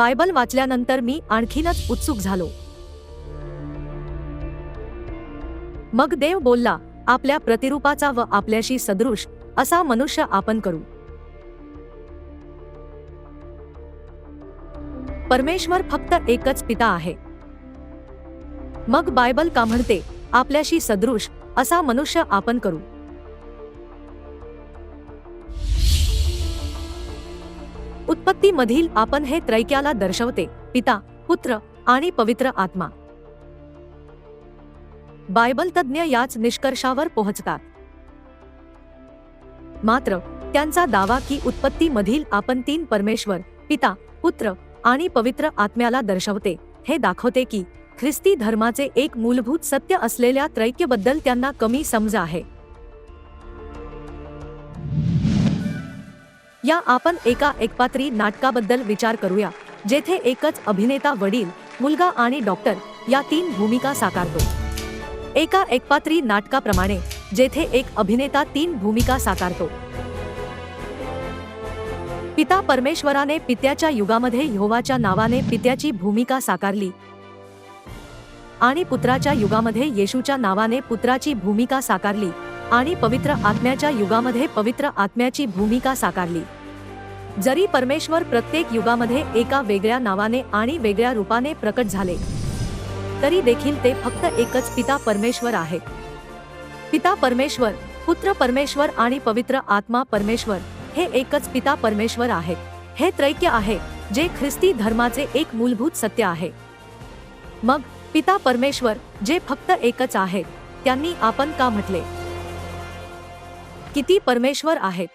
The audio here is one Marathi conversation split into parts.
बायबल वाचल्यानंतर मी आणखीनच उत्सुक झालो. मग देव बोलला आपल्या प्रतिरूपाचा व आपल्याशी सदृश असा मनुष्य आपण करू. परमेश्वर फक्त एकच पिता आहे. मग बायबल का म्हणते आपल्याशी सदृश असा मनुष्य आपण करू. उत्पत्ती मधील आपण हे त्रैक्याला दर्शवते पिता पुत्र आणि पवित्र आत्मा. बायबल तज्ज्ञ याच निष्कर्षावर पोहोचतात. मात्र त्यांचा दावा की उत्पत्ती मधील आपण तीन परमेश्वर पिता पुत्र आणि पवित्र आत्म्याला दर्शवते हे दाखवते की ख्रिस्ती धर्माचे एक मूलभूत सत्य असलेल्या त्रैक्यबद्दल त्यांना कमी समज आहे. या आपण एका एकपात्री नाटकाबद्दल विचार करूया जेथे एकच अभिनेता वडील मुलगा आणि डॉक्टर या तीन भूमिका साकारतो. एका एकपात्री नाटकाप्रमाणे जेथे एक अभिनेता तीन भूमिका साकारतो. पिता परमेश्वराने पित्याच्या युगामध्ये यहोवाच्या नावाने पित्याची भूमिका साकारली आणि पुत्राच्या युगामध्ये येशूच्या नावाने पुत्राची भूमिका साकारली. आणि पवित्र आत्म्याच्या युगामध्ये पवित्र आत्म्याची भूमिका साकारली. जरी परमेश्वर प्रत्येक युगामध्ये एका वेगळ्या नावाने आणि वेगळ्या रूपाने प्रकट झाले तरी देखील ते फक्त एकच पिता परमेश्वर आहे पिता परमेश्वर पुत्र परमेश्वर आणि पवित्र आत्मा परमेश्वर हे एकच पिता परमेश्वर आहेत. हे त्रैक्य आहे जे ख्रिस्ती धर्माचे एक मूलभूत सत्य आहे. मग पिता परमेश्वर जे फक्त एकच आहे त्यांनी आपण का म्हटले? किती परमेश्वर आहेत?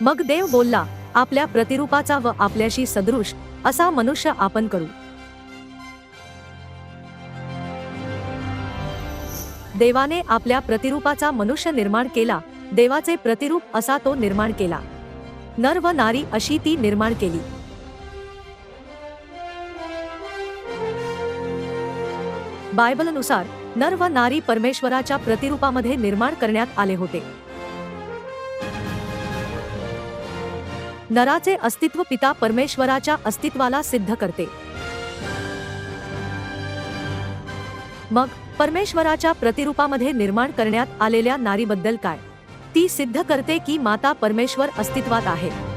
मग देव बोलला आपल्या प्रतिरूपाचा व आपल्याशी सदृश असा मनुष्य आपण करू. देवाने आपल्या प्रतिरूपाचा मनुष्य निर्माण केला देवाचे प्रतिरूप असा तो निर्माण केला. नर व नारी अशी ती निर्माण केली. बायबलनुसार नर व नारी परमेश्वराच्या प्रतिरूपामध्ये निर्माण करण्यात आले होते. नराचे अस्तित्व पिता परमेश्वराच्या अस्तित्वाला सिद्ध करते. मग परमेश्वराच्या प्रतिरूपामध्ये निर्माण करण्यात आलेल्या नारीबद्दल काय? ती सिद्ध करते की माता परमेश्वर अस्तित्वात आहे.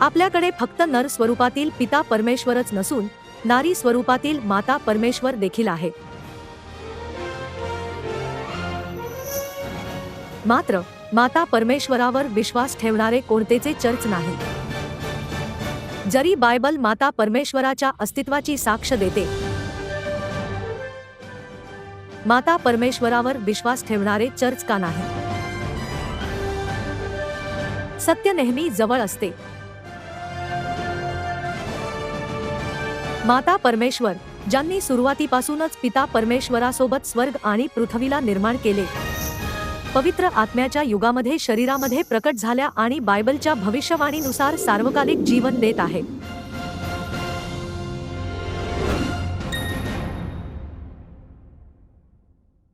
आपल्याकडे फक्त नर स्वरूपातील पिता परमेश्वरच नसून नारी स्वरूपातील माता परमेश्वर देखील आहे. मात्र माता परमेश्वरावर विश्वास ठेवणारे कोणतेचे चर्च नाही. जरी बायबल माता परमेश्वराच्या अस्तित्वाची साक्ष देते माता परमेश्वरावर विश्वास ठेवणारे चर्च का नाही? सत्य नेहमी जवळ असते. माता परमेश्वर ज्यांनी सुरुवातीपासूनच पिता परमेश्वरासोबत स्वर्ग आणि पृथ्वीला निर्माण केले. पवित्र आत्म्याच्या युगामध्ये शरीरामध्ये प्रकट झाल्या आणि बायबलच्या भविष्यवाणीनुसार सार्वकालिक जीवन देत आहे.